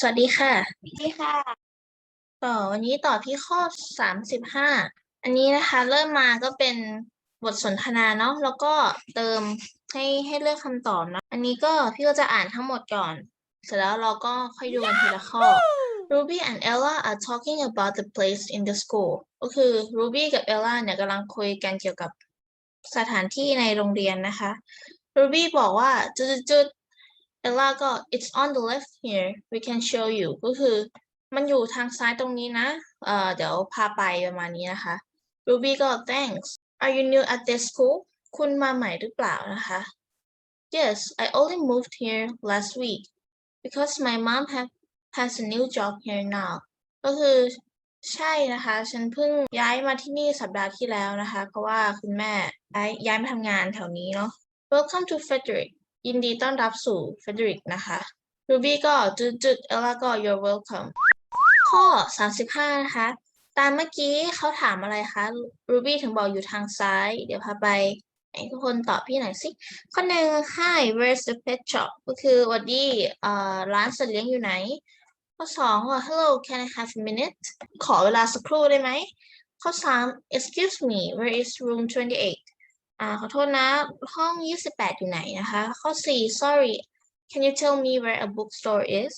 สวัสดีค่ะดีค่ะ ต่อวันนี้ต่อที่ข้อสามสิบห้า อันนี้นะคะ เริ่มมาก็เป็นบทสนทนาเนาะ แล้วก็เติมให้ให้เลือกคำตอบนะอันนี้ก็พี่ก็จะอ่านทั้งหมดก่อน เสร็จแล้วเราก็ค่อยดูกันทีละข้อ Ruby and Ella are talking about the place in the school ก็คือ Ruby กับ Ella เนี่ยกำลังคุยกันเกี่ยวกับสถานที่ในโรงเรียนนะคะ Ruby บอกว่าจุด ๆๆ Ella ก็ it's on the left here we can show you ก็คือมันอยู่ทางซ้ายตรงนี้นะเอ่อเดี๋ยวพาไปประมาณนี้นะคะ Ruby ก็ thanks are you new at this school คุณมาใหม่หรือเปล่านะคะ yes I only moved here last week because my mom have has a new job here now ก็คือใช่นะคะ ฉันเพิ่งย้ายมาที่นี่สัปดาห์ที่แล้วนะคะ เพราะว่าคุณแม่ย้ายมาทำงานแถวนี้เนาะ welcome to Frederick ยินดีต้อนรับสู่ Frederick นะคะ Ruby ก็จุดๆ Ella ก็ you're welcome ข้อ 35 นะคะ ตามเมื่อกี้เขาถามอะไรคะ Ruby ถึงบอกอยู่ทางซ้าย เดี๋ยวพาไปให้ทุกคนตอบพี่หน่อยสิ ข้อหนึ่ง Hi where's the pet shop ก็คือวัดดีเอ่อร้านสัตว์เลี้ยงอยู่ไหน ข้อสองว่า Hello can I have a minute ขอเวลาสักครู่ได้ไหม ข้อสาม Excuse me where is room 28 อ่าขอโทษนะ ห้อง 28 อยู่ไหนนะคะ ข้อสี่ Sorry can you tell me where a bookstore is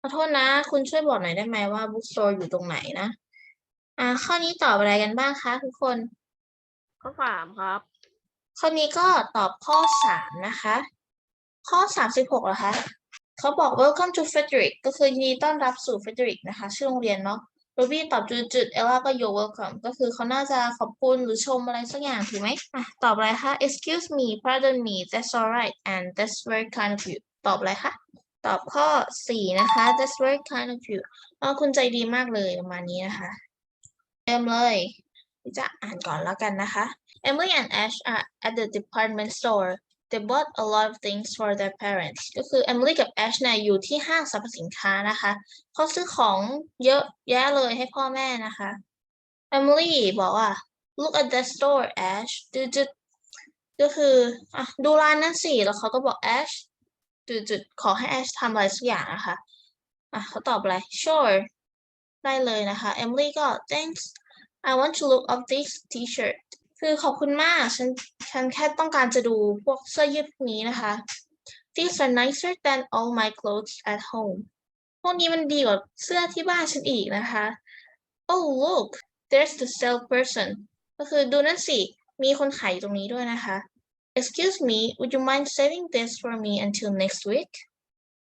ขอโทษนะ คุณช่วยบอกหน่อยได้ไหมว่า bookstore อยู่ตรงไหนนะ อ่า ข้อนี้ตอบอะไรกันบ้างคะทุกคน ข้อสามครับ ข้อนี้ก็ตอบข้อสามนะคะ ข้อสามสิบหกเหรอคะเขาบอก welcome to Frederick ก็คือยินดีต้อนรับสู่ Frederick นะคะ ชื่อโรงเรียนเนาะ โรบี้ตอบจุดจุดเอลล่าก็ you're ก็คือเขาน่าจะขอบคุณหรือชมอะไรสักอย่างถูกไหมอะตอบอะไรคะ excuse me pardon me that's alright and that's very kind of you ตอบอะไรคะตอบข้อ 4 นะคะ that's very kind of you อ๋อคุณใจดีมากเลยประมาณนี้นะคะเอมเลยจะอ่านก่อนแล้วกันนะคะ Emily and Ash are at the department store They bought a lot of things for their parents. ก็คือ Emily กับ Ash เนี่ยอยู่ที่ห้างสรรพสินค้านะคะเขาซื้อของเยอะแยะเลยให้พ่อแม่นะคะ Emily บอกว่า look at that store Ash จุดๆก็คืออะดูร้านนั้นสิ แล้วเขาก็บอก Ash จุดๆขอให้ Ash ทำอะไรสักอย่างนะคะอะเขาตอบอะไร sure ได้เลยนะคะ Emily ก็ thanks I want to look up this t-shirt คือขอบคุณมากฉันฉันแค่ต้องการจะดูพวกเสื้อยืดพวกนี้นะคะ These are nicer than all my clothes at home พวกนี้มันดีกว่าเสื้อที่บ้านฉันอีกนะคะ Oh look there's the salesperson ก็คือดูนั่นสิ มีคนขายตรงนี้ด้วยนะคะ Excuse me would you mind saving this for me until next week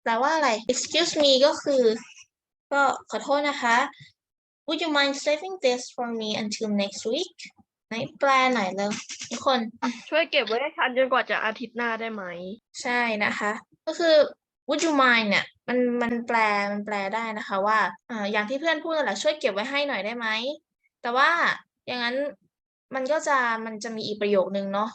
แปลว่าอะไร Excuse me ก็คือ ก็ขอโทษนะคะ Would you mind saving this for me until next week ไหนแปลหน่อยเลยทุกคน ช่วยเก็บไว้ให้ทันจนกว่าจะอาทิตย์หน้าได้ไหม ใช่นะคะ ก็คือ would you mind เนี่ยมันมันแปลมันแปลได้นะคะว่าอ่าอย่างที่เพื่อนพูดนั่นแหละช่วยเก็บไว้ให้หน่อยได้ไหม แต่ว่าอย่างนั้นมันก็จะมันจะมีอีกประโยคนึงเนาะ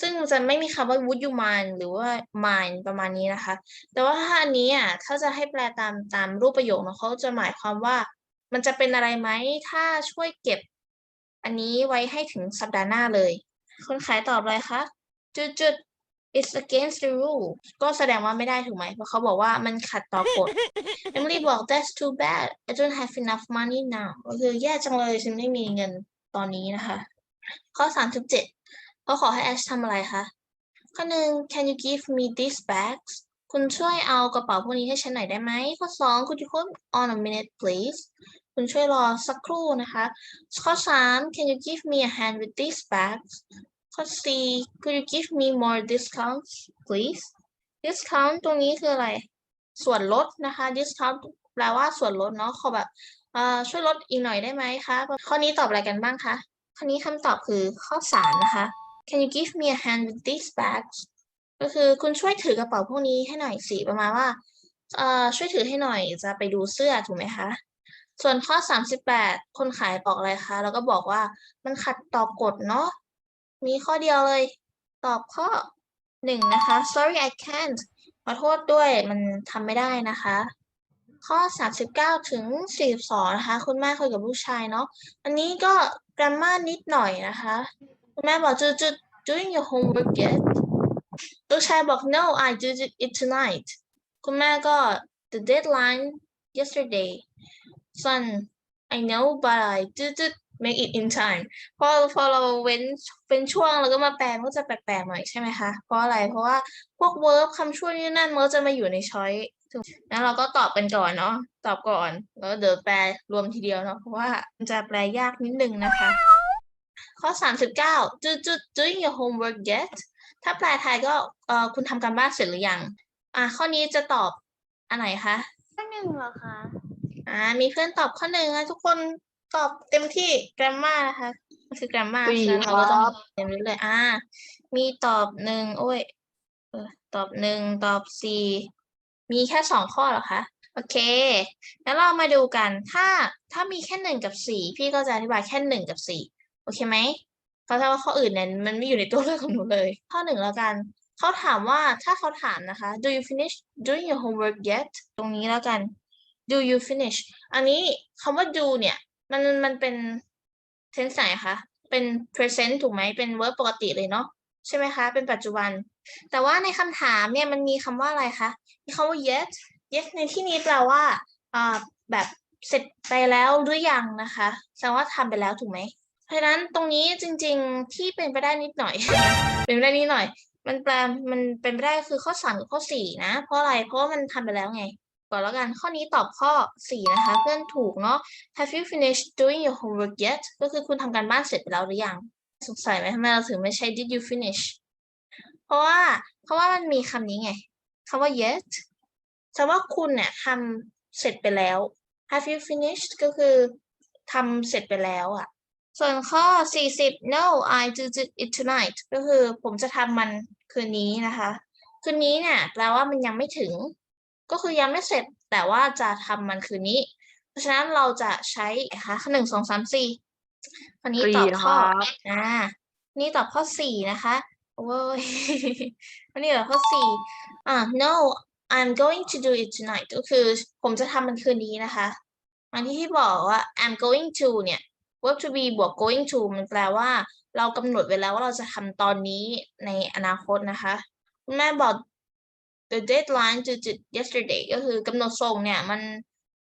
ซึ่งจะไม่มีคำว่า would you mind หรือว่า mind ประมาณนี้นะคะ แต่ว่าถ้าอันนี้อะถ้าจะให้แปลตามตามรูปประโยคเนาะเขาจะหมายความว่า มันจะเป็นอะไรไหมถ้าช่วยเก็บ อันนี้ไว้ให้ถึงสัปดาห์หน้าเลย คนขายตอบอะไรคะจุดจุด it's against the rule ก็แสดงว่าไม่ได้ถูกไหม เพราะเขาบอกว่ามันขัดต่อกฎ Emily บอก that's too bad I don't have enough money now ก็คือแย่จังเลยฉันไม่มีเงินตอนนี้นะคะ ข้อ 37เขาขอให้ Ash ทำอะไรคะ ข้อหนึ่ง can you give me these bags คุณช่วยเอากระเป๋าพวกนี้ให้ฉันหน่อยได้ไหม ข้อสอง could you hold on a minute please คุณช่วยรอสักครู่นะคะ ข้อสาม can you give me a hand with these bags ข้อสี่ could you give me more discounts please discount ตรงนี้คืออะไร ส่วนลดนะคะ discount แปลว่าส่วนลดเนาะขอแบบช่วยลดอีกหน่อยได้ไหมคะ ข้อนี้ตอบอะไรกันบ้างคะ ข้อนี้คำตอบคือข้อสามนะคะ can you give me a hand with these bags ก็คือคุณช่วยถือกระเป๋าพวกนี้ให้หน่อยสิประมาณว่าช่วยถือให้หน่อยจะไปดูเสื้อถูกไหมคะ ส่วนข้อ 38 คนขายบอกอะไรคะ แล้วก็บอกว่ามันขัดต่อกฎเนาะ มีข้อเดียวเลย ตอบข้อหนึ่งนะคะ sorry I can't ขอโทษด้วยมันทำไม่ได้นะคะ ข้อ 39 ถึง 42 นะคะ คุณแม่คุยกับลูกชายเนาะ อันนี้ก็ grammar นิดหน่อยนะคะ คุณแม่บอกจุดจุด doing your homework yet ลูกชายบอก no I did it tonight คุณแม่ก็ the deadline yesterday ส่วน I know but I didn't make it in time พอพอเราเว้นเป็นช่วงแล้วก็มาแปลมันก็จะแปลกๆหน่อยใช่ไหมคะ เพราะอะไร เพราะว่าพวก verb คำช่วยนี่นั่นมันก็จะมาอยู่ในช้อยถูกงั้นเราก็ตอบกันก่อนเนาะ ตอบก่อน แล้วเดี๋ยวแปลรวมทีเดียวเนาะ เพราะว่ามันจะแปลยากนิดนึงนะคะ ข้อสามสิบเก้า do do doing your homework yet ถ้าแปลไทยก็เออคุณทำการบ้านเสร็จหรือยัง อ่าข้อนี้จะตอบอันไหนคะข้อหนึ่งเหรอคะ อ่า มีเพื่อนตอบข้อหนึ่งนะทุกคนตอบเต็มที่ grammar นะคะมันคือ grammar สี่ฉะนั้นเราก็ต้องครับเรียนรู้เลย อ่า มีตอบหนึ่งโอ้ยเออตอบหนึ่งตอบสี่มีแค่สองข้อเหรอคะ โอเค แล้วเรามาดูกัน ถ้าถ้ามีแค่หนึ่งกับสี่พี่ก็จะอธิบายแค่หนึ่งกับสี่โอเคไหมเพราะถ้าว่าข้ออื่นเนี่ยมันไม่อยู่ในตัวเลือกของหนูเลย ข้อหนึ่งแล้วกันเขาถามว่าถ้าเขาถามนะคะ do you finish doing your homework yet ตรงนี้แล้วกัน do you finish อันนี้คำว่า do เนี่ย มันมันเป็น tense ไหนคะ เป็น present ถูกไหม เป็น verb ปกติเลยเนาะใช่ไหมคะ เป็นปัจจุบัน แต่ว่าในคำถามเนี่ยมันมีคำว่าอะไรคะ มีคำว่า yet yet ในที่นี้แปลว่าอ่าแบบเสร็จไปแล้วหรือยังนะคะแสดงว่าทำไปแล้วถูกไหม เพราะฉะนั้นตรงนี้จริงๆที่เป็นไปได้นิดหน่อย เป็นไปได้นิดหน่อย มันแปลมันเป็นไปได้คือข้อสามกับข้อสี่นะ เพราะอะไร เพราะว่ามันทำไปแล้วไง ก่อนแล้วกันข้อนี้ตอบข้อสี่นะคะ เพื่อนถูกเนาะ Have you finished doing your homework yet ก็คือคุณทำการบ้านเสร็จไปแล้วหรือยัง สงสัยไหมทำไมเราถึงไม่ใช้ did you finish เพราะว่าเพราะว่ามันมีคำนี้ไงคำว่า yet แสดงว่าคุณเนี่ยทำเสร็จไปแล้ว Have you finished ก็คือทำเสร็จไปแล้วอะส่วนข้อ 40 no I did it tonight ก็คือผมจะทำมันคืนนี้นะคะ คืนนี้เนี่ยแปลว่ามันยังไม่ถึง ก็คือยังไม่เสร็จแต่ว่าจะทำมันคืนนี้ เพราะฉะนั้นเราจะใช้นะคะข้อหนึ่งสองสามสี่อันนี้ตอบข้อสี่ครับอ่านี่ตอบข้อสี่นะคะโอ้ยอันนี้ตอบข้อสี่อ่า no I'm going to do it tonight ก็คือผมจะทำมันคืนนี้นะคะอันที่ที่บอกว่า I'm going to เนี่ย verb to be บวก going to มันแปลว่า เรากำหนดไว้แล้วว่าเราจะทำตอนนี้ในอนาคตนะคะ คุณแม่บอก the deadline to to yesterday ก็คือกำหนดส่งเนี่ยมัน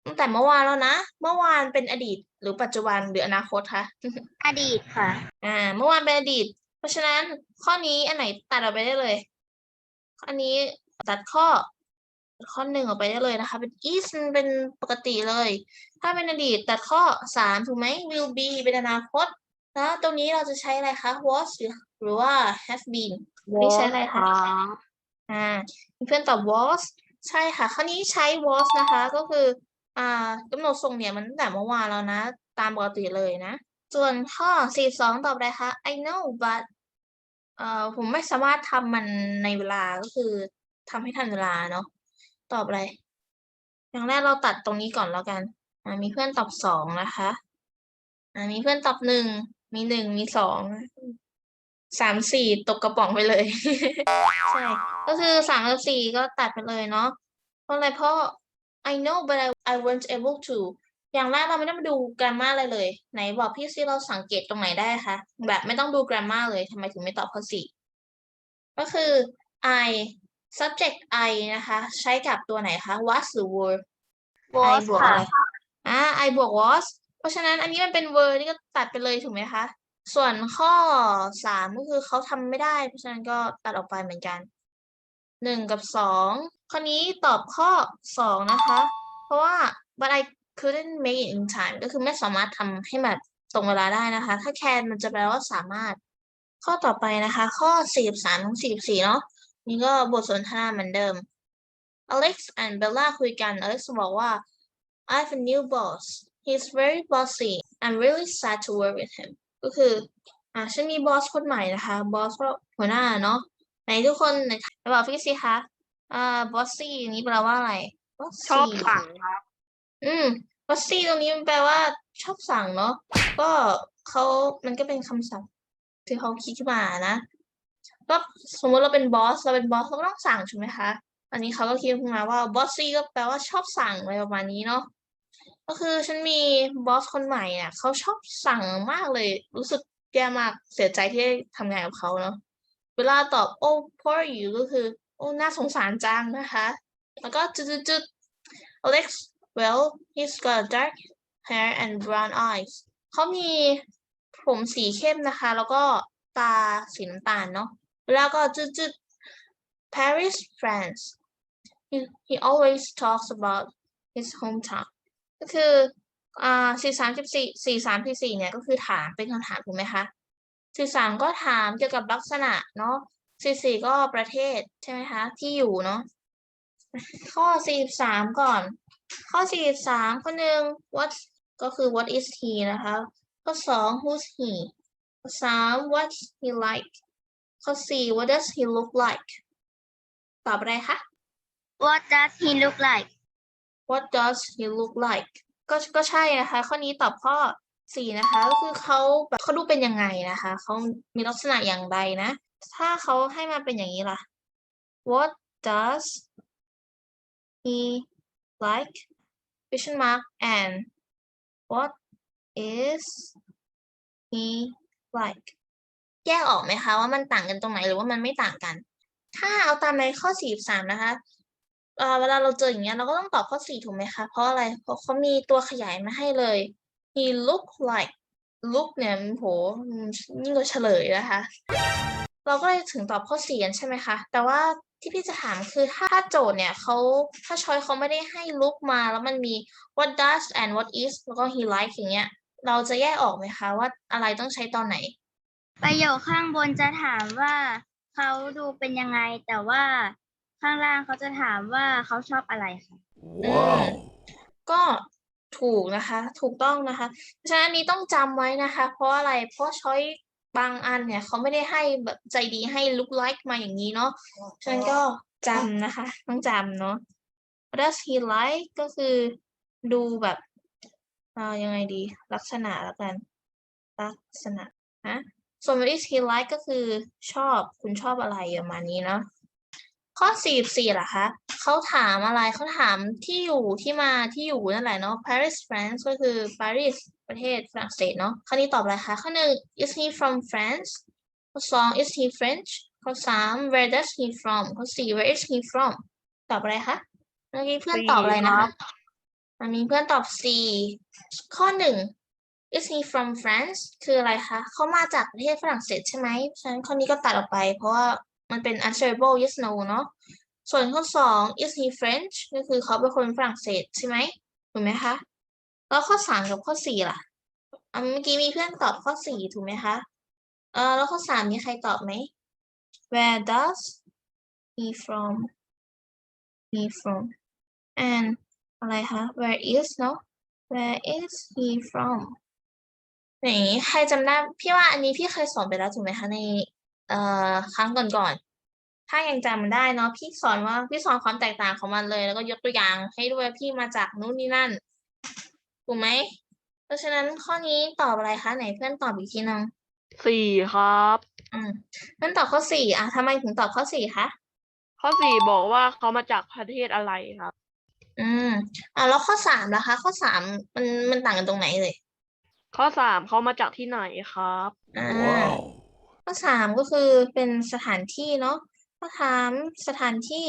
ตั้งแต่เมื่อวานแล้วนะ เมื่อวานเป็นอดีต หรือปัจจุบันหรืออนาคตคะ อดีตค่ะ อ่า เมื่อวานเป็นอดีต เพราะฉะนั้นข้อนี้อันไหนตัดออกไปได้เลย ข้อนี้ตัดข้อตัดข้อหนึ่งออกไปได้เลยนะคะ เป็น is มันเป็นปกติเลย ถ้าเป็นอดีตตัดข้อสามถูกไหม will be เป็นอนาคต แล้วตรงนี้เราจะใช้อะไรคะ was หรือหรือว่า have been นี่ใช้อะไรคะ อ่ามีเพื่อนตอบ was ใช่ค่ะข้อนี้ใช้ was นะคะ ก็คืออ่ากำหนดส่งเนี่ยมันตั้งแต่เมื่อวานแล้วนะ ตามปกติเลยนะ ส่วนข้อ 42 ตอบอะไรคะ I know but เอ่อผมไม่สามารถทำมันในเวลาก็คือทำให้ทันเวลาเนาะตอบอะไร อย่างแรกเราตัดตรงนี้ก่อนแล้วกันอ่ามีเพื่อนตอบสองนะคะอ่ามีเพื่อนตอบหนึ่งมีหนึ่งมีสอง สามสี่ตกกระป๋องไปเลย ใช่ ก็คือสามกับสี่ก็ตัดไปเลยเนาะ เพราะอะไรเพราะ I know but I I weren't able to อย่างแรกเราไม่ต้องมาดู grammar อะไรเลย ไหนบอกพี่ซิเราสังเกตตรงไหนได้คะแบบไม่ต้องดู grammar เลยทำไมถึงไม่ตอบข้อสี่ก็คือ I subject I นะคะ ใช้กับตัวไหนคะ was หรือ were I บวกอะไรอ่า I บวก was เพราะฉะนั้นอันนี้มันเป็น were นี่ก็ตัดไปเลยถูกไหมคะ ส่วนข้อสามก็คือเขาทำไม่ได้ เพราะฉะนั้นก็ตัดออกไปเหมือนกันหนึ่งกับสองข้อนี้ตอบข้อสองนะคะ เพราะว่า but I couldn't make it in time ก็คือไม่สามารถทำให้แบบตรงเวลาได้นะคะ ถ้า can มันจะแปลว่าสามารถ ข้อต่อไปนะคะ ข้อสี่สามถึงสี่สี่เนาะนี่ก็บทสนทนาเหมือนเดิม Alex and Bella คุยกัน Alex บอกว่า I have a new boss he's very bossy I'm really sad to work with him ก็คืออ่าฉันมีบอสคนใหม่นะคะบอสก็หัวหน้าเนาะไหนทุกคนไหนไปบอกพี่สิคะอ่าบอสซี่นี้แปลว่าอะไรชอบ bossy สั่งครับ อืมบอสซี่ตรงนี้มันแปลว่า ชอบสั่งเนาะก็เขามันก็เป็นคำศัพท์ที่เขาคิดขึ้นมานะก็สมมติเราเป็นบอสเราเป็นบอสเราก็ต้องสั่งใช่ไหมคะอันนี้เขาก็คิดขึ้นมาว่าบอสซี่ก็แปลว่าชอบสั่งอะไรประมาณนี้เนาะ ก็คือฉันมีบอสคนใหม่อะเขาชอบสั่งมากเลย รู้สึกแย่มากเสียใจที่ได้ทำงานกับเขาเนาะเวลาตอบ โอ้ poor you ก็คือ โอ้ น่าสงสารจังนะคะ แล้วก็จุดจุด Alex well he's got dark hair and brown eyes เขามีผมสีเข้มนะคะ แล้วก็ตาสีน้ำตาลเนาะแล้วก็จืดจืด Paris France he he always talks about his hometown ก็คืออ่าสี่สามสิบสี่สี่สามสี่สี่เนี่ยก็คือถามเป็นคำถามถูกไหมคะสี่สามก็ถามเกี่ยวกับลักษณะเนาะสี่สี่ก็ประเทศใช่ไหมคะ ที่อยู่เนาะข้อสี่สามก่อน ข้อสี่สามข้อหนึ่ง what ก็คือ what is he นะคะ ข้อสอง who's he ข้อสาม what's he like ข้อสี่ what does he look like ตอบอะไรคะ What does he look like What does he look like ก็ก็ใช่นะคะ ข้อนี้ตอบข้อสี่นะคะก็คือเขาแบบเขาดูเป็นยังไงนะคะเขามีลักษณะอย่างไรนะ ถ้าเขาให้มาเป็นอย่างนี้ล่ะ What does he like question mark and what is he like แยกออกไหมคะว่ามันต่างกันตรงไหนหรือว่ามันไม่ต่างกัน ถ้าเอาตามในข้อสี่สามนะคะ เอ่อเวลาเราเจออย่างเงี้ยเราก็ต้องตอบข้อสี่ถูกไหมคะ เพราะอะไร เพราะเขามีตัวขยายมาให้เลย he look like look เนี่ยโหนยิ่งกว่าเฉลยนะคะ เราก็เลยถึงตอบข้อสี่กันใช่ไหมคะ แต่ว่าที่พี่จะถามคือถ้าโจทย์เนี่ยเขาถ้าช้อยเขาไม่ได้ให้ look มาแล้วมันมี what does and what is แล้วก็ he like อย่างเงี้ย เราจะแยกออกไหมคะว่าอะไรต้องใช้ตอนไหน ประโยคข้างบนจะถามว่าเขาดูเป็นยังไงแต่ว่า ข้างล่างเขาจะถามว่าเขาชอบอะไรค่ะ Wow. ก็ถูกนะคะ ถูกต้องนะคะ เพราะฉะนั้นอันนี้ต้องจำไว้นะคะ เพราะอะไรเพราะช้อยบางอันเนี่ยเขาไม่ได้ให้แบบใจดีให้ look like มาอย่างนี้เนาะฉะนั้นก็จำนะคะ ต้องจำเนาะ What does he like ก็คือดูแบบเอ่ายังไงดี ลักษณะแล้วกัน ลักษณะนะ ส่วน what is he like ก็คือชอบคุณชอบอะไรประมาณนี้เนาะ ข้อสี่สี่ล่ะคะเขาถามอะไรเขาถามที่อยู่ที่มาที่อยู่นั่นแหละเนาะ Paris France ก็คือ Paris ประเทศฝรั่งเศสเนาะข้อนี้ตอบอะไรคะข้อหนึ่ง is he from France ข้อสอง is he French ข้อสาม where does he from ข้อสี่ where is he from ตอบอะไรคะเมื่อกี้เพื่อนตอบอะไรนะคะอันนี้เพื่อนตอบ C ข้อหนึ่ง is he from France คืออะไรคะเขามาจากประเทศฝรั่งเศสใช่ไหมฉะนั้นข้อนี้ก็ตัดออกไป เพราะว่า มันเป็น answerable yes no เนาะส่วนข้อสอง is he French ก็คือเขาเป็นคนฝรั่งเศสใช่ไหมถูกไหมคะ แล้วข้อสามกับข้อสี่ล่ะเมื่อกี้มีเพื่อนตอบข้อสี่ถูกไหมคะเออแล้วข้อสามมีใครตอบไหม where does he from he from and อะไรคะ where is เนอะ where is he from ไหนใครจำได้พี่ว่าอันนี้พี่เคยสอนไปแล้วถูกไหมคะใน เอ่อครั้งก่อนๆถ้ายังจำได้เนาะพี่สอนว่าพี่สอนความแตกต่างของมันเลย แล้วก็ยกตัวอย่างให้ด้วยพี่มาจากนู้นนี่นั่นถูกไหมเพราะฉะนั้นข้อนี้ตอบอะไรคะไหนเพื่อนตอบอีกทีนึงสี่ครับ อืมเพื่อนตอบข้อสี่อะทำไมถึงตอบข้อสี่คะข้อสี่บอกว่าเขามาจากประเทศอะไรครับ อืมอะแล้วข้อสามล่ะคะ ข้อสามมันมันต่างกันตรงไหนเลยข้อสามเขามาจากที่ไหนครับ อ่า Wow. ข้อสามก็คือเป็นสถานที่เนาะข้อถามสถานที่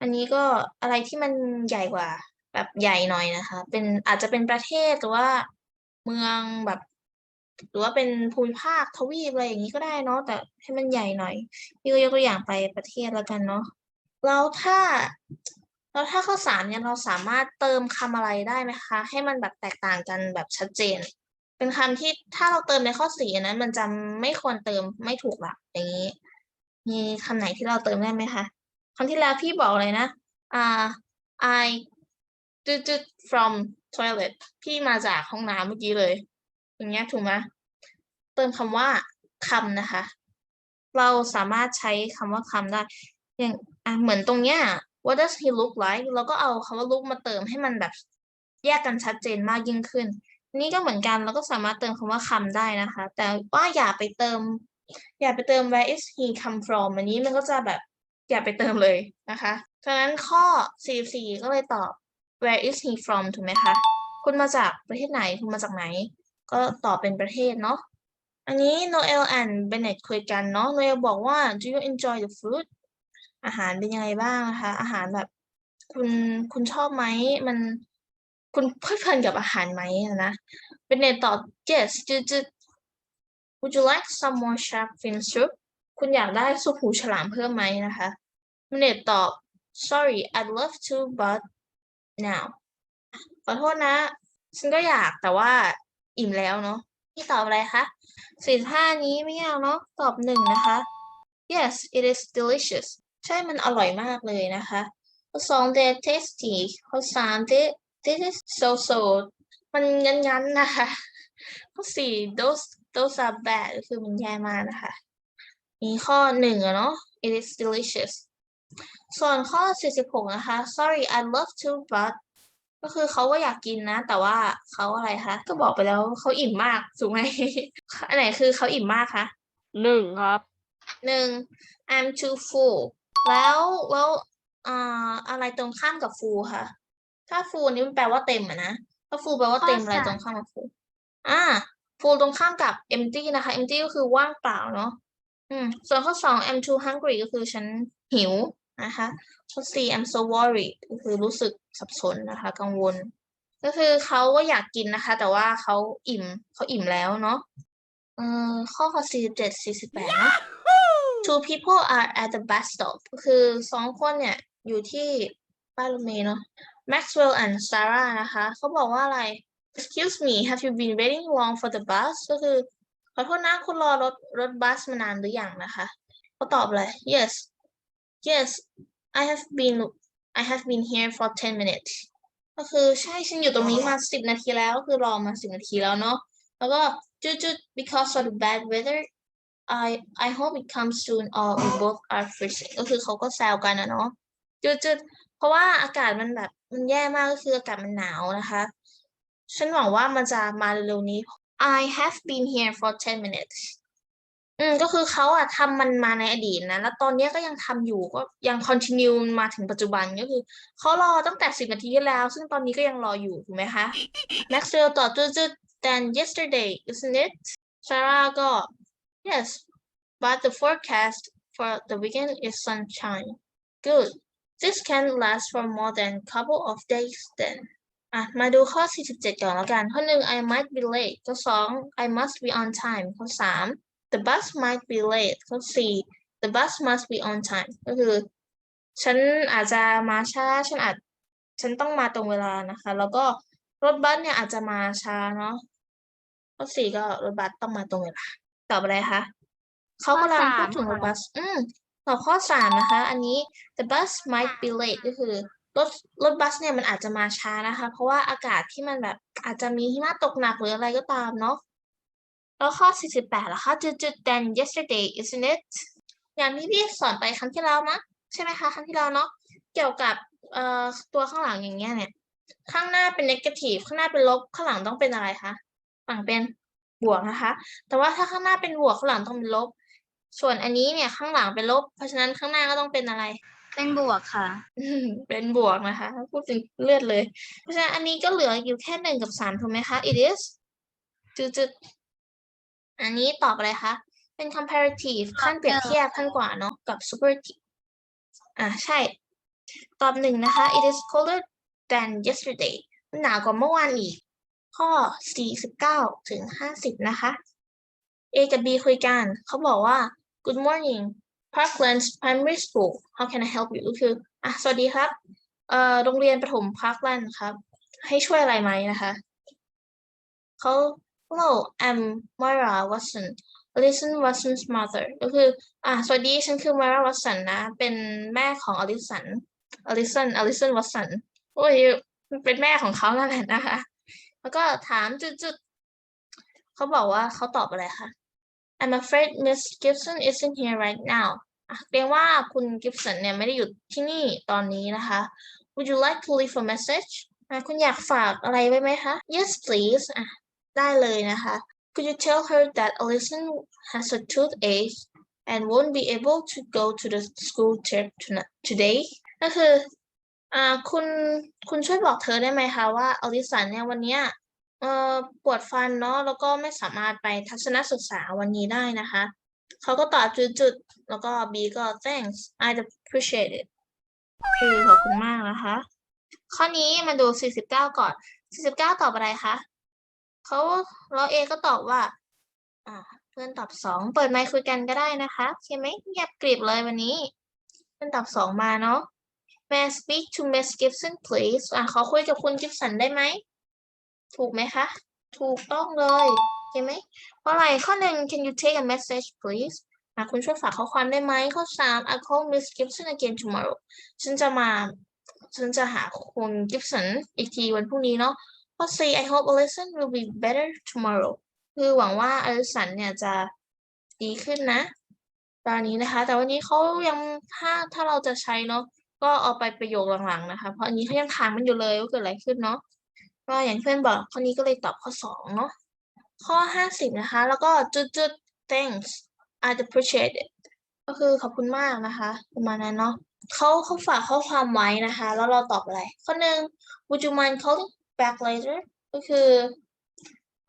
อันนี้ก็อะไรที่มันใหญ่กว่า แบบใหญ่หน่อยนะคะ เป็นอาจจะเป็นประเทศหรือว่าเมืองแบบหรือว่าเป็นภูมิภาคทวีปอะไรอย่างนี้ก็ได้เนาะแต่ให้มันใหญ่หน่อยพี่ก็ยกตัวอย่างไปประเทศแล้วกันเนาะแล้วถ้าแล้วถ้าข้อสามเนี่ยเราสามารถเติมคำอะไรได้ไหมคะ ให้มันแบบแตกต่างกันแบบชัดเจน เป็นคำที่ถ้าเราเติมในข้อสี่นนั้น มันจะไม่ควรเติมไม่ถูกหลักอย่างนี้ มีคำไหนที่เราเติมได้ไหมคะคำที่แล้วพี่บอกเลยนะอ่า I จุดจุด from toilet พี่มาจากห้องน้ำเมื่อกี้เลย อย่างเงี้ยถูกไหมเติมคำว่าคำนะคะ เราสามารถใช้คำว่าคำได้ อย่างอะเหมือนตรงเนี้ย what does he look like เราก็เอาคำว่า look มาเติมให้มันแบบแยกกันชัดเจนมากยิ่งขึ้น นี่ก็เหมือนกันเราก็สามารถเติมคำว่าคำได้นะคะ แต่ว่าอย่าไปเติม อย่าไปเติม where is he come from อันนี้มันก็จะแบบอย่าไปเติมเลยนะคะฉะนั้นข้อ 44 ก็เลยตอบ where is he from ถูกไหมคะ คุณมาจากประเทศไหน คุณมาจากไหน ก็ตอบเป็นประเทศเนาะ อันนี้ Noel and Bennett คุยกันเนาะ Noel บอกว่า do you enjoy the food อาหารเป็นยังไงบ้างนะคะ อาหารแบบ คุณ คุณชอบไหม มัน คุณเพลิดเพลินกับอาหารไหมนะเป็นเนตตอบ yes จืดจืด would you like some more shark fin soup คุณอยากได้ซุปหูฉลามเพิ่มไหมนะคะเนตตอบ sorry I'd love to but now ขอโทษนะ ฉันก็อยากแต่ว่าอิ่มแล้วเนาะพี่ตอบอะไรคะสี่ห้านี้ไม่ยากเนาะตอบหนึ่งนะคะ yes it is delicious ใช่มันอร่อยมากเลยนะคะข้อสอง they're tasty ข้อสาม this this is so so มันงันๆนะคะข้อสี่ those those are bad ก็คือมันแย่มากนะคะ มีข้อหนึ่งอะเนาะ it is delicious ส่วนข้อ 46 นะคะ sorry I'd love to but ก็คือเขาก็อยากกินนะ แต่ว่าเขาอะไรคะ ก็บอกไปแล้วเขาอิ่มมากถูกไหม อันไหนคือเขาอิ่มมากคะหนึ่งครับหนึ่ง I'm too full แล้วแล้วอ่าอะไรตรงข้ามกับ full ค่ะ ถ้า full นี่มันแปลว่าเต็มอะนะ ถ้า full แปลว่าเต็มอะไรตรงข้ามกับ full อ่า full ตรงข้ามกับ empty นะคะ empty ก็คือว่างเปล่าเนาะ อืม ส่วนข้อสอง I'm too hungry ก็คือฉันหิวนะคะ ข้อสี่ I'm so worried ก็คือรู้สึกสับสนนะคะ กังวล ก็คือเขาก็อยากกินนะคะ แต่ว่าเขาอิ่มเขาอิ่มแล้วเนาะ เอ่อข้อข้อสี่สิบเจ็ดสี่สิบแปดเนาะ two people are at the bus stop ก็คือสองคนเนี่ย อยู่ที่ป้ายรถเมล์เนาะ Maxwell and Sarah นะคะเขาบอกว่าอะไร Excuse me have you been waiting long for the bus ก็คือขอโทษนะคุณรอรถรถบัสมานานหรือยังนะคะเขาตอบเลย yes yes I have been I have been here for ten minutes ก็คือใช่ฉันอยู่ตรงนี้มาสิบนาทีแล้วก็คือรอมาสิบนาทีแล้วเนาะแล้วก็จุดจุด because of the bad weather I I hope it comes soon or we both are freezing ก็คือเขาก็แซวกันนะเนาะจุดจุดเพ ราะว่าอากาศมันแบบมันแย่มากก็คืออากาศมันหนาวนะคะ ฉันหวังว่ามันจะมาเร็วๆนี้ I have been here for ten minutes อืมก็คือเขาอะทำมันมาในอดีตนะ แล้วตอนนี้ก็ยังทำอยู่ก็ยัง continue มาถึงปัจจุบันก็คือเขารอตั้งแต่สิบนาทีที่แล้ว ซึ่งตอนนี้ก็ยังรออยู่ถูกไหมคะ Maxwell ตอบจุดๆ than yesterday isn't it Sarah ก็ yes but the forecast for the weekend is sunshine good this can last for more than couple of days then อะมาดูข้อ 47 ก่อนแล้วกัน ข้อหนึ่ง I might be late ข้อสอง I must be on time ข้อสาม the bus might be late ข้อสี่ the bus must be on time ก็คือ ฉันอาจจะมาช้า ฉันอาจ ฉันต้องมาตรงเวลานะคะ แล้วก็รถบัสเนี่ยอาจจะมาช้าเนาะ ข้อสี่ก็รถบัสต้องมาตรงเวลา ตอบอะไรคะเขากำลังพูดถึงรถบัส อืม ตอข้อสามนะคะ อันนี้ the bus might be late ก็คือรถรถบัสเนี่ยมันอาจจะมาช้านะคะ เพราะว่าอากาศที่มันแบบอาจจะมีหิมะตกหนักหรืออะไรก็ตามเนาะแล้วข้อ 48ล่ะคะจุดจุด then yesterday isn't it อย่างที่พี่สอนไปครั้งที่แล้วนะใช่ไหมคะครั้งที่แล้วเนาะเกี่ยวกับเอ่อตัวข้างหลังอย่างเงี้ยเนี่ย ข้างหน้าเป็น negative ข้างหน้าเป็นลบข้างหลังต้องเป็นอะไรคะฝั่งเป็นบวกนะคะ แต่ว่าถ้าข้างหน้าเป็นบวกข้างหลังต้องเป็นลบ ส่วนอันนี้เนี่ยข้างหลังเป็นลบ เพราะฉะนั้นข้างหน้าก็ต้องเป็นอะไร เป็นบวกค่ะอืมเป็นบวกนะคะ พูดถึงเลือดเลย เพราะฉะนั้นอันนี้ก็เหลืออยู่แค่หนึ่งกับสามถูกไหมคะ it is จุดจุดอันนี้ตอบอะไรคะ เป็น comparative ขั้นเปรียบเทียบขั้นกว่าเนาะกับ superlative อ่าใช่ ตอบหนึ่งนะคะ it is colder than yesterday มันหนาวกว่าเมื่อวานอีก ข้อ 49 ถึง 50 นะคะ A กับ B คุยกัน เขาบอกว่า Good morning Parklands Primary School How can I help you คืออะสวัสดีครับเอ่อโรงเรียนประถม Parkland ครับ ให้ช่วยอะไรไหมนะคะเขา Hello I'm Myra Watson Alison Watson's mother ก็คืออะสวัสดีฉันคือ Myra Watson นะ เป็นแม่ของ Alison Alison Alison Watson โอ้ยเป็นแม่ของเขาแล้วแหละนะคะ แล้วก็ถามจุดๆเขาบอกว่าเขาตอบอะไรคะ I'm afraid Miss Gibson isn't here right now อะเกว่าคุณกิฟสันเนี่ยไม่ได้อยู่ที่นี่ตอนนี้นะคะ Would you like to leave a message คุณอยากฝากอะไรไว้ไหมคะ Yes please อะได้เลยนะคะ Could you tell her that Alison has a toothache and won't be able to go to the school trip today? ก็คืออ่าคุณคุณช่วยบอกเธอได้ไหมคะว่าอลิสันเนี่ยวันเนี้ย เอ่อปวดฟันเนาะแล้วก็ไม่สามารถไปทัศนศึกษาวันนี้ได้นะคะ เขาก็ตอบจุดๆ แล้วก็ B ก็ thanks I appreciate it คือขอบคุณมากนะคะ ข้อนี้มาดู 49 ก่อน 49 ตอบอะไรคะเขาเราเอก็ตอบว่าอ่า เพื่อนตอบสองเปิดไมค์คุยกันก็ได้นะคะโอเคไหมเงียบกริบเลยวันนี้ เพื่อนตอบสองมาเนาะ May I speak to Miss Gibson please อะขอคุยกับคุณกิฟสันได้ไหม ถูกไหมคะ ถูกต้องเลยโอเคไหมเพราะอะไรข้อหนึ่ง Can you take a message please อะคุณช่วยฝากข้อความได้ไหมข้อสาม I call Miss Gibson again tomorrow ฉันจะมา ฉันจะหาคุณกิฟสันอีกทีวันพรุ่งนี้เนาะข้อสี่ I hope Alison will be better tomorrow คือหวังว่าอลิสันเนี่ยจะดีขึ้นนะ ตอนนี้นะคะ แต่วันนี้เขายังถ้าถ้าเราจะใช้เนาะก็เอาไปประโยคหลังๆนะคะ เพราะอันนี้เขายังถามมันอยู่เลยว่าเกิดอะไรขึ้นเนาะ ก็อย่างเพื่อนบอกข้อนี้ก็เลยตอบข้อสองเนาะข้อห้าสิบนะคะ แล้วก็จุดจุด thanks I appreciate it ก็คือขอบคุณมากนะคะประมาณนั้นเนาะเขาเขาฝากข้อความไว้นะคะ แล้วเราตอบอะไร ข้อหนึ่ง would you mind calling back later ก็คือ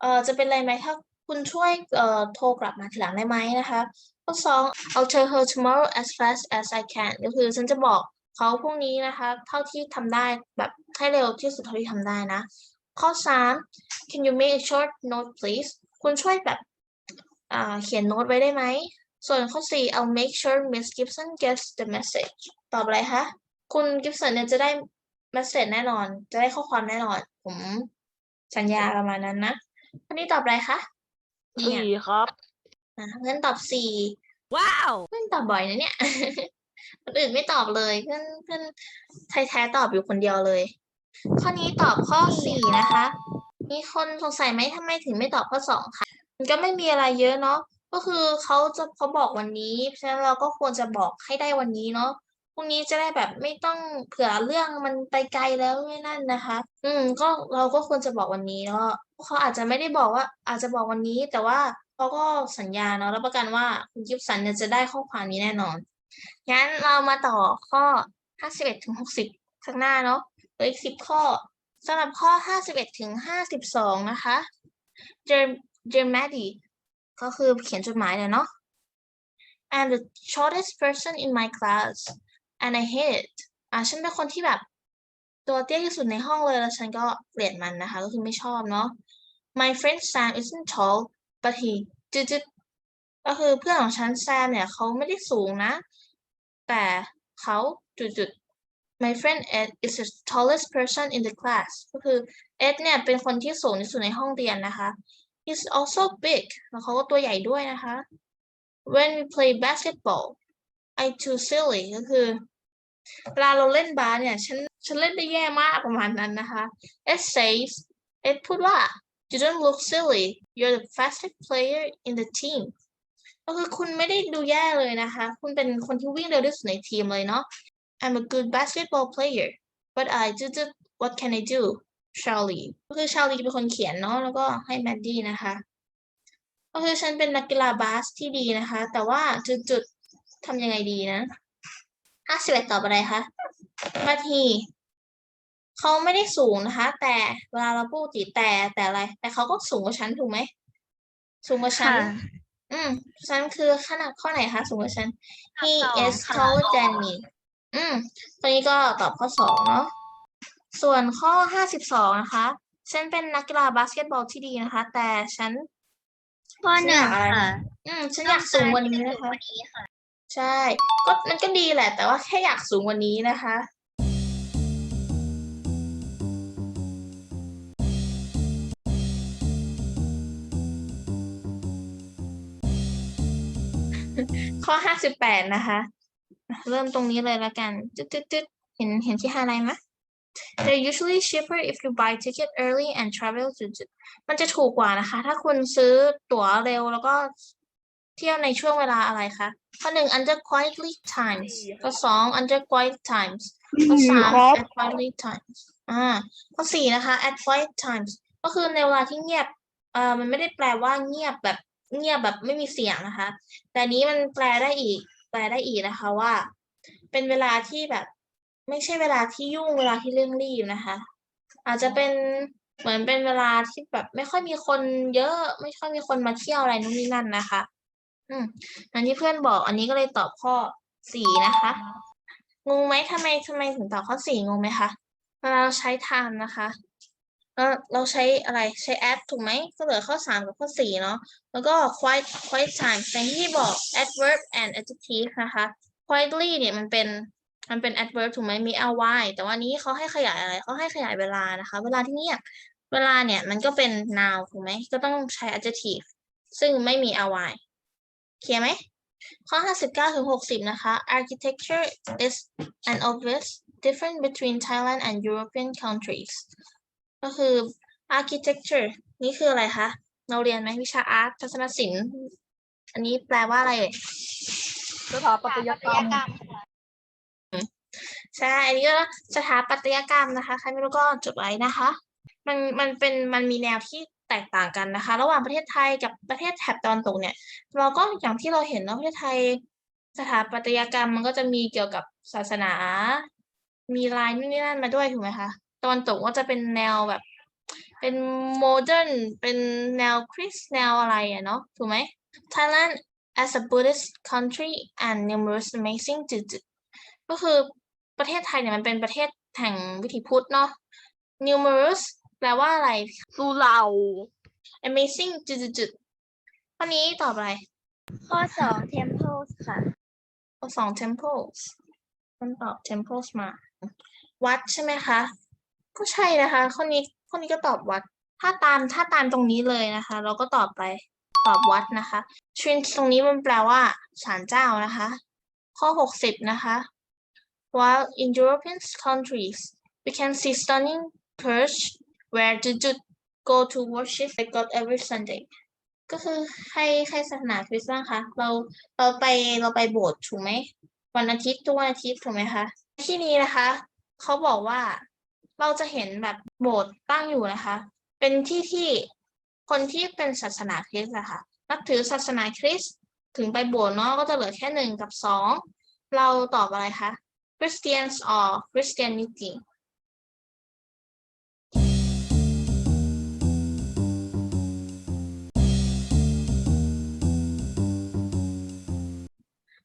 เอ่อจะเป็นไรไหมถ้าคุณช่วยเอ่อโทรกลับมาทีหลังได้ไหมนะคะ ข้อสอง I'll tell her tomorrow as fast as I can ก็คือฉันจะบอก เขาพรุ่งนี้นะคะ เท่าที่ทำได้แบบให้เร็วที่สุดเท่าที่ทำได้นะ ข้อสาม Can you make a short note please คุณช่วยแบบอ่าเขียนโน้ตไว้ได้ไหม ส่วนข้อสี่ I'll make sure Miss Gibson gets the message ตอบอะไรคะ คุณกิฟสันเนี่ยจะได้ message แน่นอน จะได้ข้อความแน่นอน ผมสัญญาประมาณนั้นนะคนนี้ตอบอะไรคะเนี่ยสี่ครับอะเพื่อนตอบสี่ Wow. เพื่อนตอบบ่อยนะเนี่ย คนอื่นไม่ตอบเลยเพื่อนเพื่อนไทยแท้ตอบอยู่คนเดียวเลย ข้อนี้ตอบข้อสี่นะคะ มีคนสงสัยไหมทำไมถึงไม่ตอบข้อสองคะมันก็ไม่มีอะไรเยอะเนาะก็คือเขาจะเขาบอกวันนี้เพราะฉะนั้นเราก็ควรจะบอกให้ได้วันนี้เนาะพรุ่งนี้จะได้แบบไม่ต้องเผื่อเรื่องมันไปไกลแล้วไม่นั่นนะคะ อืม ก็เราก็ควรจะบอกวันนี้แล้วเขาอาจจะไม่ได้บอกว่า อาจจะบอกวันนี้ แต่ว่าเขาก็สัญญาเนาะรับประกันว่าคุณกิฟสันเนี่ยจะได้ข้อความนี้แน่นอน งั้นเรามาต่อข้อ 51ถึง60 ข้างหน้าเนาะเหลืออีก 10 ข้อสำหรับข้อ 51ถึง52 นะคะ Dear Dear Maddie ก็คือเขียนจดหมายเนี่ยเนาะ I'm the shortest person in my class and I hate it อะฉันเป็นคนที่แบบ ตัวเตี้ยที่สุดในห้องเลยแล้วฉันก็เกลียดมันนะคะ ก็คือไม่ชอบเนาะ My friend Sam isn't tall but he did it ก็คือเพื่อนของฉันแซมเนี่ยเขาไม่ได้สูงนะ แต่เขาจุดๆ My friend Ed is the tallest person in the class ก็คือเอ็ดเนี่ยเป็นคนที่สูงที่สุดในห้องเรียนนะคะ He's also big แล้วเขาก็ตัวใหญ่ด้วยนะคะ When we play basketball I too silly ก็คือเวลาเราเล่นบาสเนี่ย ฉัน ฉันเล่นได้แย่มากประมาณนั้นนะคะ Ed says Ed พูดว่า You don't look silly you're the fastest player in the team ก็คือคุณไม่ได้ดูแย่เลยนะคะ คุณเป็นคนที่วิ่งเร็วที่สุดในทีมเลยเนาะ I'm a good basketball player but I did it what can I do Charlie ก็คือ Charlie เป็นคนเขียนเนาะแล้วก็ให้แมดดี้นะคะ ก็คือฉันเป็นนักกีฬาบาสที่ดีนะคะ แต่ว่าจุดๆทำยังไงดีนะห้าสิบเอ็ดตอบอะไรคะมาทีเขาไม่ได้สูงนะคะ แต่เวลาเราพูดติแต่แต่อะไร แต่เขาก็สูงกว่าฉันถูกไหมสูงกว่าฉัน อืมฉันคือขนาดข้อไหนคะสูงกว่าฉัน he ข้อสอง is ค่ะ taller than me อืมตัวนี้ก็ตอบข้อสองเนาะส่วนข้อห้าสิบสองนะคะ ฉันเป็นนักกีฬาบาสเกตบอลที่ดีนะคะ แต่ฉัน ข้อหนึ่งอะไรค่ะอืม ฉันอยากสูงกว่านี้นะคะ ใช่ ก็มันก็ดีแหละ แต่ว่าแค่อยากสูงกว่านี้นะคะ ข้อห้าสิบแปดนะคะ เริ่มตรงนี้เลยละกันตึ๊ดตึ๊ดตึ๊ดเห็นเห็นที่ไฮไลท์ไหม They're usually cheaper if you buy ticket early and travel to มันจะถูกกว่านะคะ ถ้าคุณซื้อตั๋วเร็วแล้วก็เที่ยวในช่วงเวลาอะไรคะข้อหนึ่ง under quietly times ข้อสอง under quiet times ข้อสามครับ at quietly times อ่าข้อสี่นะคะ at quiet times ก็คือในเวลาที่เงียบเอ่อมันไม่ได้แปลว่าเงียบแบบ เงียบแบบไม่มีเสียงนะคะ แต่นี้มันแปลได้อีก แปลได้อีกนะคะว่า เป็นเวลาที่แบบไม่ใช่เวลาที่ยุ่งเวลาที่เร่งรีบนะคะ อาจจะเป็นเหมือนเป็นเวลาที่แบบไม่ค่อยมีคนเยอะ ไม่ค่อยมีคนมาเที่ยวอะไรนู่นนี่นั่นนะคะ อืมอันที่เพื่อนบอกอันนี้ก็เลยตอบข้อสี่นะคะงงไหมทำไมทำไมถึงตอบข้อสี่งงไหมคะเวลาเราใช้ time นะคะ เราเราใช้อะไรใช้ at ถูกไหมก็เหลือข้อสามกับข้อสี่เนาะแล้วก็ quite quite time อย่างที่บอก adverb and adjective นะคะ quietly เนี่ยมันเป็นมันเป็น adverb ถูกไหมมี ly แต่ว่านี้เขาให้ขยายอะไรเขาให้ขยายเวลานะคะ เวลาที่เงียบเวลาเนี่ยมันก็เป็น noun ถูกไหมก็ต้องใช้ adjective ซึ่งไม่มี ly เคลียร์ไหมข้อ 59 ถึง 60 นะคะ architecture is an obvious difference between Thailand and European countries ก็คือ architecture นี่คืออะไรคะ เราเรียนไหมวิชาอาร์ตทัศนศิลป์ อันนี้แปลว่าอะไรเอ่ยสถาปัตยกรรมใช่อันนี้ก็สถาปัตยกรรมนะคะ ใครไม่รู้ก็จดไว้นะคะ มันมันเป็นมันมีแนวที่แตกต่างกันนะคะ ระหว่างประเทศไทยกับประเทศแถบตะวันตกเนี่ย เราก็อย่างที่เราเห็นเนาะประเทศไทย สถาปัตยกรรมมันก็จะมีเกี่ยวกับศาสนา มีลายนู่นนี่นั่นมาด้วยถูกไหมคะ ตะวันตกก็จะเป็นแนวแบบ เป็นโมเดิร์นเป็นแนวคริสต์แนวอะไรอะเนาะถูกไหม Thailand as a Buddhist country and numerous amazing จุดๆก็คือประเทศไทยเนี่ยมันเป็นประเทศแห่งวิถีพุทธเนาะ numerous แปลว่าอะไรสุเหร่า amazing จุดๆๆข้อนี้ตอบอะไร ข้อสอง temples ค่ะ ข้อสอง temples มันตอบ temples มา วัดใช่ไหมคะ ก็ใช่นะคะ ข้อนี้ข้อนี้ก็ตอบวัด ถ้าตามถ้าตามตรงนี้เลยนะคะ เราก็ตอบไปตอบวัดนะคะ shrine ตรงนี้มันแปลว่าศาลเจ้านะคะ ข้อหกสิบนะคะ while in European countries we can see stunning church where the Jews go to worship the God every Sunday ก็คือใครใครศาสนาคริสต์บ้างคะเราเราไปเราไปโบสถ์ถูกไหมวันอาทิตย์ทุกวันอาทิตย์ถูกไหมคะที่นี้นะคะ เขาบอกว่า เราจะเห็นแบบโบสถ์ตั้งอยู่นะคะ เป็นที่ที่คนที่เป็นศาสนาคริสต์อะค่ะนับถือศาสนาคริสต์ถึงไปโบสถ์เนาะก็จะเหลือแค่หนึ่งกับสองเราตอบอะไรคะ Christians or Christianity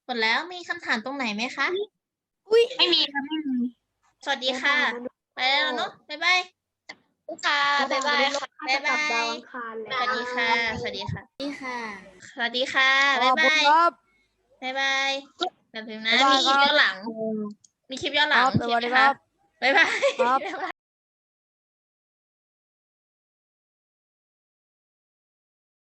หมดแล้วมีคำถามตรงไหนไหมคะไม่มีค่ะไม่มี สวัสดีค่ะไป แล้วเนาะบ๊ายบายค่ะบ๊ายบายค่ะบ๊ายบายดาวอังคารสวัสดีค่ะ สวัสดีค่ะนี่ค่ะ สวัสดีค่ะ บ๊ายบายครับบ๊ายบายอย่าลืมนะบ๊ายบายมีคลิปครับย้อนหลัง มีคลิปย้อนหลังครับสวัสดีครับบ๊ายบายครับบ๊ายบาย